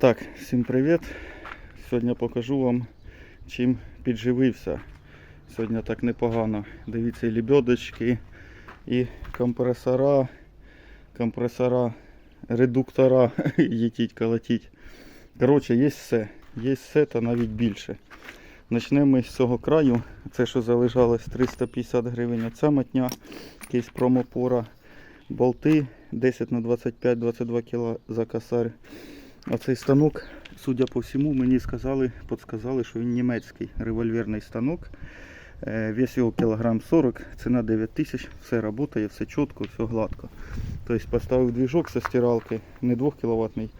Так, всім привіт. Сьогодні покажу вам, чим підживився. Сьогодні так непогано. Дивіться, і лебедочки, і компресора, компресора, редуктора, їтіть, колотіть. Коротше, є все. Є все та навіть більше. Почнемо ми з цього краю. Це, що залежалось 350 гривень. Оця матня, якийсь промопора, болти 10 на 25-22 кг за косарь. А цей станок, судя по всьому, мені сказали, підсказали, що він німецький револьверний станок. Е, Вес його кілограм 40, ціна 9 тисяч, все працює, все чітко, все гладко. Тобто поставив двіжок со стиралки, не 2 кВт,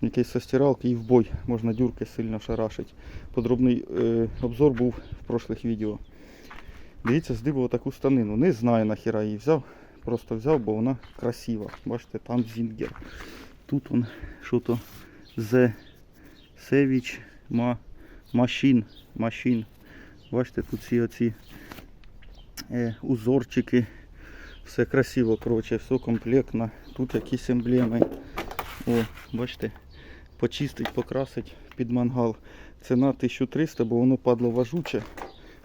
якийсь со стиралки і в бой. Можна дюрки сильно шарашить. Подробний е, обзор був в прошлих відео. Дивіться, здибав таку станину. Не знаю нахіра її взяв. Просто взяв, бо вона красива. Бачите, там зінгер. Тут он що-то з Севіч ма, машин. машин. Бачите, тут всі оці е, узорчики. Все красиво, коротше, все комплектно. Тут якісь емблеми. О, бачите, почистить, покрасить під мангал. Ціна 1300, бо воно падло важуче.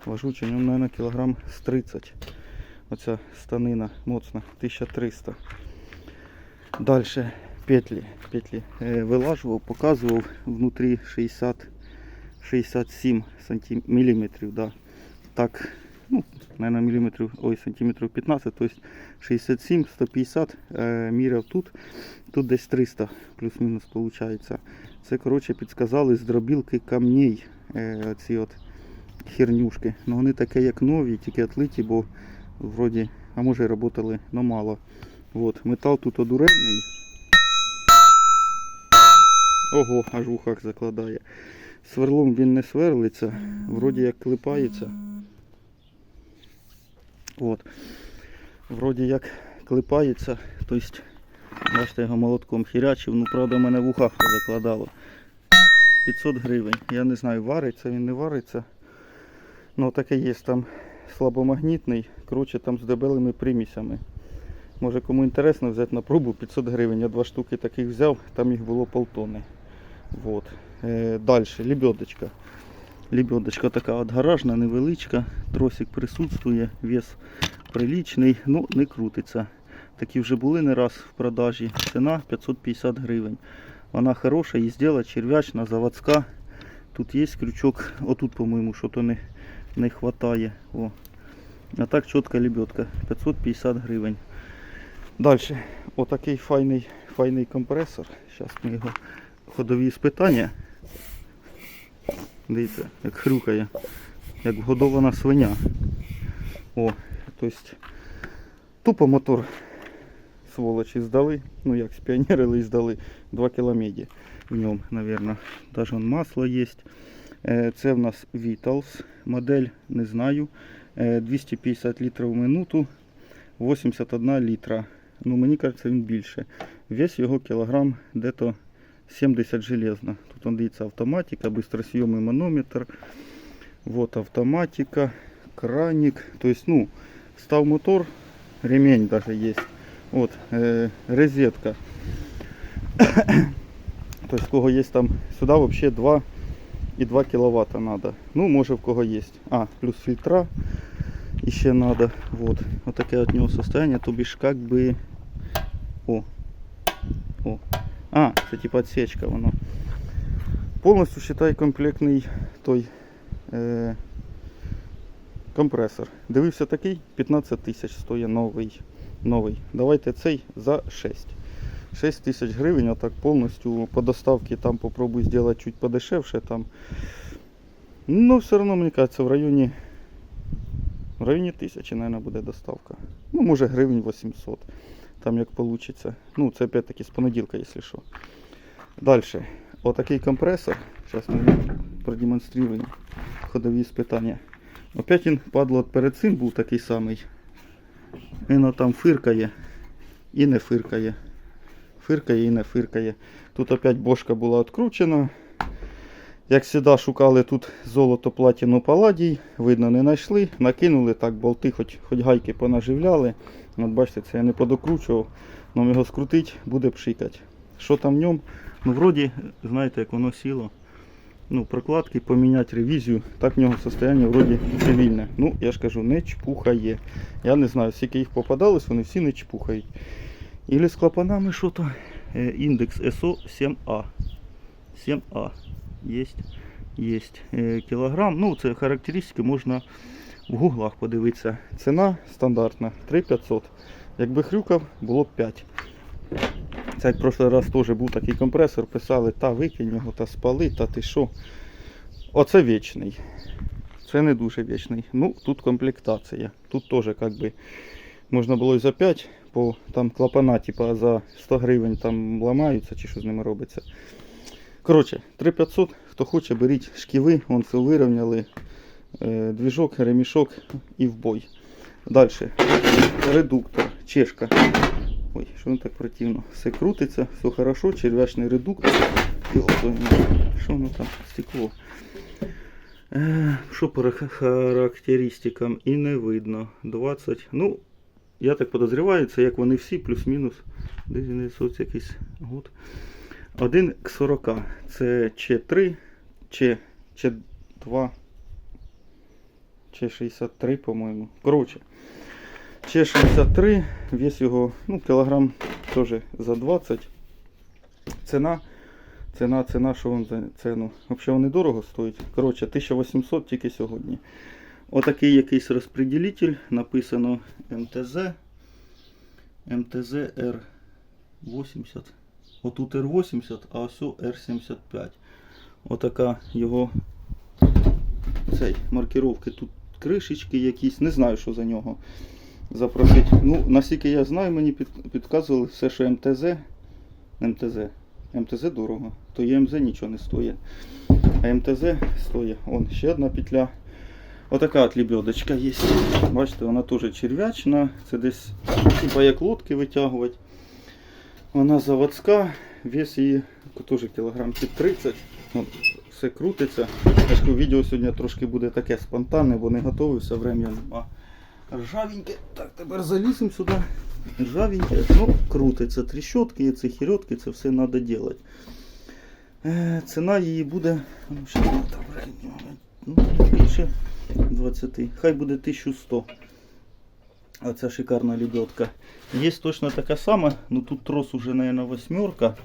Важуче, ньому, мабуть, кілограм з 30. Оця станина моцна, 1300. Далі петлі. петлі. Е, вилажував, показував внутрі 60 67 сантим... міліметрів. Да. Так, ну, наверное, міліметрів, ой, сантиметрів 15, тобто 67, 150 е, міряв тут. Тут десь 300 плюс-мінус виходить. Це, коротше, підсказали з дробілки камней. Е, ці от хернюшки. Ну вони таке як нові, тільки отлиті, бо вроді, а може і працювали, но мало. Вот, метал тут одуренний. Ого, аж в ухах закладає. Сверлом він не сверлиться, вроді як клепається. От. Вроді як клепається, тобто, бачите, його молотком хірячив, ну правда мене в ухах позакладало. 500 гривень. Я не знаю, вариться він не вариться. Ну таке є там слабомагнітний, коротше там з дебелими примісями. Може кому інтересно взяти на пробу 500 гривень. Я два штуки таких взяв, там їх було полтони. Вот. Е, Далі, лебедочка. Лебедочка така от гаражна, невеличка, тросик присутствує, вес приличний, ну не крутиться. Такі вже були не раз в продажі. Ціна 550 гривень. Вона хороша, їздила, черв'ячна, заводська. Тут є крючок, отут, по-моєму, що то не, не хватає. О. А так чітка лебедка, 550 гривень. Далі, отакий файний, файний компресор. Зараз ми його ходові спитання. Дивіться, як хрюкає, як вгодована свиня. О, тобто тупо мотор сволочі здали. Ну як спіонерили здали 2 кілометри в ньому, мабуть. Вон масло є. Е, Це в нас Vitals. Модель не знаю. Е, 250 літрів в минуту. 81 літра. Ну, мені кажеться, він більше. Вес його кілограм дето 70 железно. Тут он дивіться автоматика, быстросъемный манометр. Вот автоматика, краник. То есть, ну, став мотор, ремень даже есть. Вот, э, розетка. То есть, у кого есть там, сюда вообще 2 и 2 киловатта надо. Ну, може в кого есть. А, плюс фильтра еще надо. Вот, вот такое от него состояние. То бишь, как бы... О, о, а, це типа отсечка воно. Повністю считай комплектний той е, компресор. Дивився такий, 15 тисяч стоїть новий. новий. Давайте цей за 6. 6 тисяч гривень, отак повністю по доставці там попробую зробити чуть подешевше там. Ну, все одно, мені кажется, в районі в районі тисячі, мабуть, буде доставка. Ну, може гривень 800. Там як вийде. Ну, це опять-таки з понеділка, якщо що. Далі. Отакий компресор. Зараз ми продемонструємо ходові спитання. Опять він падло перед цим був такий самий. Він там фиркає і не фиркає. Фиркає і не фиркає. Тут опять бошка була відкручена. Як завжди шукали тут золото, платіну, паладій, видно не знайшли, накинули так болти, хоч, хоч гайки понаживляли. От бачите, це я не подокручував, але його скрутить, буде пшикати. Що там в ньому? Ну, вроді, знаєте, як воно сіло. Ну, прокладки, поміняти ревізію, так в нього состояние вроді цивільне. Ну, я ж кажу, не чпухає. Я не знаю, скільки їх попадалось, вони всі не чпухають. Ілі з клапанами що то. Е, Індекс СО 7А. 7А. Єсть. Єсть. Е, Кілограм. Ну, це характеристики можна в гуглах подивитися. Ціна стандартна 3500. Якби хрюкав, було б 5. Це як в прошлий раз теж був такий компресор, писали, та викинь його, та спали, та ти що. Оце вічний. Це не дуже вічний. Ну, тут комплектація. Тут теж як би, можна було і за 5, бо там клапана, типа за 100 гривень там ламаються чи що з ними робиться. Коротше, 3500, хто хоче, беріть шківи, вон все вирівняли. Е, двіжок, ремішок і в бой. Далі. Редуктор, чешка. Ой, що воно так противно. Все крутиться, все хорошо, черв'ячний редуктор. І от. Що воно там? Стекло. Е, Що по характеристикам і не видно. 20. Ну, я так подозріваю, це як вони всі, плюс-мінус. Десь якийсь год. 1 к 40. Це Ч3, Ч, Ч2, Ч63, по-моєму. Коротше. Ч63, вес його, ну, кілограм теж за 20. Ціна, ціна, ціна, що він за ціну. Взагалі вони дорого стоять. Коротше, 1800 тільки сьогодні. Отакий якийсь розпреділитель, написано МТЗ. МТЗ R80. Отут R80, а ось R75. Отака його цей, маркировки. Тут кришечки якісь, не знаю, що за нього запросити. Ну, наскільки я знаю, мені підказували все, що МТЗ. МТЗ. МТЗ дорого. То ЄМЗ нічого не стоїть. А МТЗ стоїть. Вон ще одна петля. Отака от лебедочка є. Бачите, вона теж черв'ячна. Це десь типа як лодки витягувати. Вона заводська, вес її теж кілограмів 30. Вон, все крутиться. Кажу, відео сьогодні трошки буде таке спонтанне, бо не готовився, врем'я нема. Ржавеньке. Так, тепер заліземо сюди. Ржавеньке. Ну, крутиться. Тріщотки, ці хіротки, це все треба робити. Ціна її буде. Ну, ще там. Ну, більше 20. Хай буде 1100. Оця шикарна лебедка. Є точно така сама, но тут трос уже, наверное, восьмерка.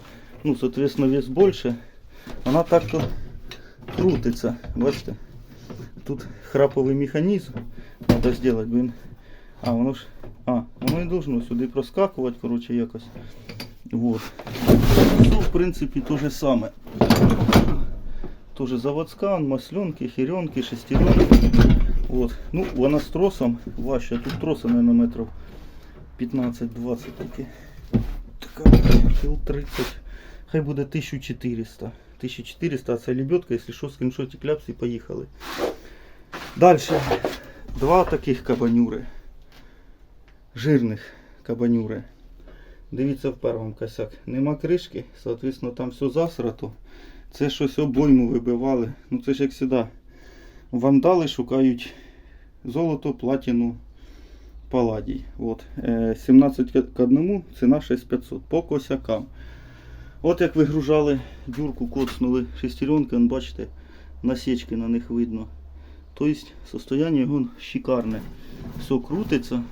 Ну, соответственно, вес больше. Вона так-то крутиться. Бачите? Тут храповий механізм. Треба зробити, блин. А, воно ж. А, воно не должно сюди проскакувати, коротше, якось. Вот. Ну, в принципі, то же саме. Тоже заводська, масленки, херенки, шестеренки. Вот. Ну, вона з тросом важча. Тут троса, наверное, метрів 15-20 таки. Така кіл 30. Хай буде 1400. 1400, а це лебедка, якщо що, скріншотик ляпс і поїхали. Далі. Два таких кабанюри. Жирних кабанюри. Дивіться в першому косяк. Нема кришки, соответственно, там все засрато. Це щось обойму вибивали. Ну це ж як завжди. Вандали шукають золото, платину, паладій. От. Е, 17 к 1, ціна 6500 по косякам. От як вигружали дюрку, коцнули шестеренки, бачите, насічки на них видно. Тобто состояние його шикарне. Все крутиться.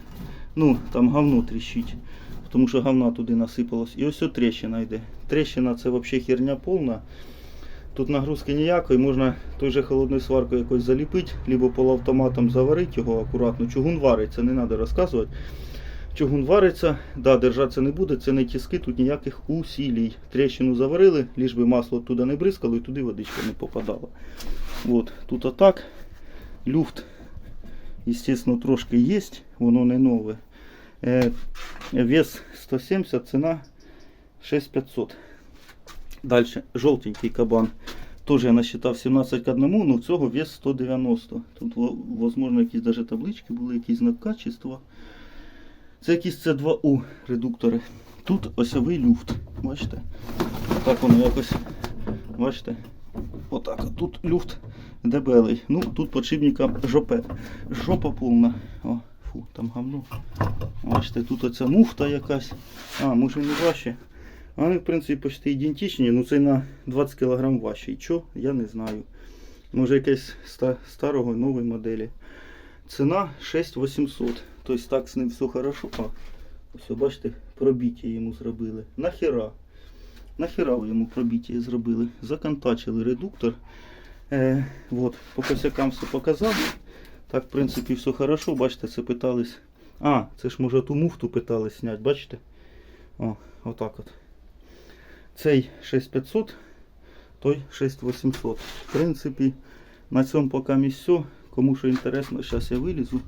Ну, там говно тріщить. Тому що говна туди насипалось. І ось от тріщина йде. Тріщина це взагалі херня повна. Тут нагрузки ніякої, можна той же холодною сваркою якось заліпити, либо полуавтоматом заварити його акуратно. Чугун вариться, не треба розказувати. Чугун вариться, да, держатися не буде, це не тіски, тут ніяких усілій. Трещину заварили, ліж би масло туди не бризкало і туди водичка не попадала. От, тут отак. Люфт, естественно, трошки є, воно не нове. Е, вес 170, ціна 6500. Далі, жовтенький кабан. Теж я насчитав 17 к 1, але цього вес 190. Тут, во- возможно, якісь даже таблички були, якийсь знак качества. Це якісь С2У редуктори. Тут осьовий люфт. Бачите? Так воно якось. Бачите? Отак. Тут люфт дебелий. Ну, тут подшипника жопе. Жопа повна. О, фу, там гамно. Бачите, тут оця муфта якась. А, може не важче. Вони, в принципі, почти ідентичні, ну це на 20 кг важчий. Чо? Я не знаю. Може якесь старого нової моделі. Ціна 6800. Тобто так з ним все хорошо. А, ось бачите, пробіття йому зробили. Нахера? Нахера ви йому пробіття зробили? Законтачили редуктор. Е, от, по косякам все показав. Так, в принципі, все хорошо. Бачите, це питались. А, це ж може ту муфту питались зняти, бачите? О, отак от. Цей 6500, той 6800. В принципі, на цьому поки місць все. Кому що інтересно, зараз я вилізу.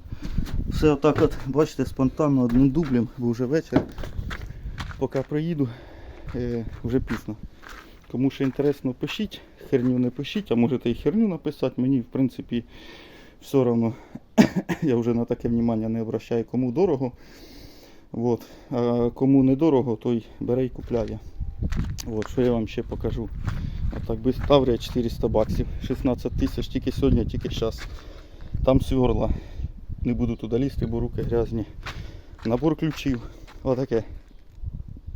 Все отак от, бачите, спонтанно одним дублем, бо вже вечір. Поки приїду, е, вже пізно. Кому що інтересно, пишіть, херню не пишіть, а можете і херню написати. Мені, в принципі, все одно я вже на таке внимання не обращаю, кому дорого. Вот. А кому недорого, той бере і купляє. От, що я вам ще покажу. Отак без Таврія 400 баксів. 16 тисяч тільки сьогодні, тільки зараз. Там сверла. Не буду туди лізти, бо руки грязні. Набор ключів. Отаке.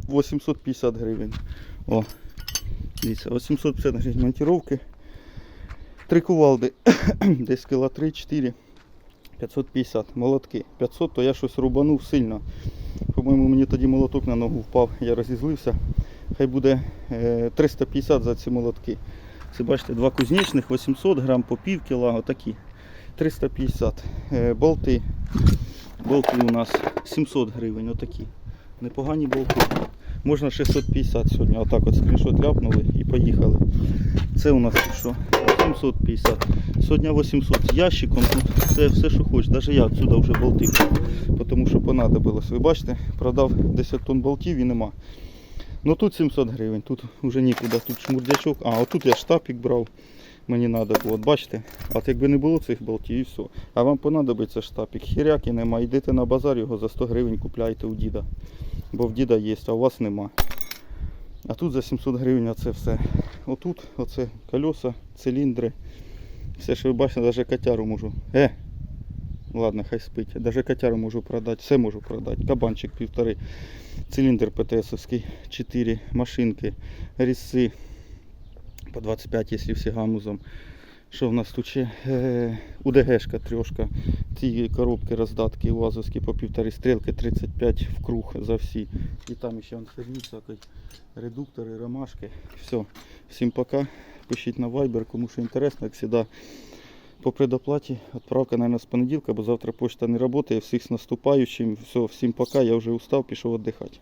850 гривень. О, дивіться, 850 гривень монтировки. Три кувалди. Десь кіла 3-4. 550. Молотки. 500, то я щось рубанув сильно. По-моєму, мені тоді молоток на ногу впав, я розізлився. Хай буде е, 350 за ці молотки. Це бачите, два кузнечних, 800 грам по пів кіла, отакі. 350. Е, болти. Болти у нас 700 гривень, отакі. Непогані болти. Можна 650 сьогодні. Отак от скріншот ляпнули і поїхали. Це у нас що? 750. Сьогодні 800 з ящиком. Тут все, все, що хочеш. Навіть я отсюда вже болти. Тому що понадобилось. Ви бачите, продав 10 тонн болтів і нема. Ну тут 700 гривень, тут вже нікуди, тут шмурдячок. А, отут я штапік брав. Мені треба було. От бачите, от якби не було цих болтів і все. А вам понадобиться штапік. Хіряки нема. Йдете на базар, його за 100 гривень купляйте у діда. Бо в діда є, а у вас нема. А тут за 700 гривень оце все. Отут оце колеса, циліндри. Все, що ви бачите, навіть котяру можу. Е! Ладно, хай спить. Даже котяру можу продати, все можу продати. Кабанчик півтори. Циліндр ПТСовський, 4 машинки, різці по 25, якщо всі гамузом. Що в нас тут ще? Е, УДГшка трьошка. Ці коробки роздатки УАЗовські по півтори стрілки, 35 в круг за всі. І там ще он. Редуктори, ромашки. Все. Всім пока. Пишіть на Viber, кому що інтересно, як завжди. По предоплаті відправка, наверное, з понеділка, бо завтра почта не працює. Всіх з наступаючим. Все, всім пока. Я вже устав, пішов віддихати.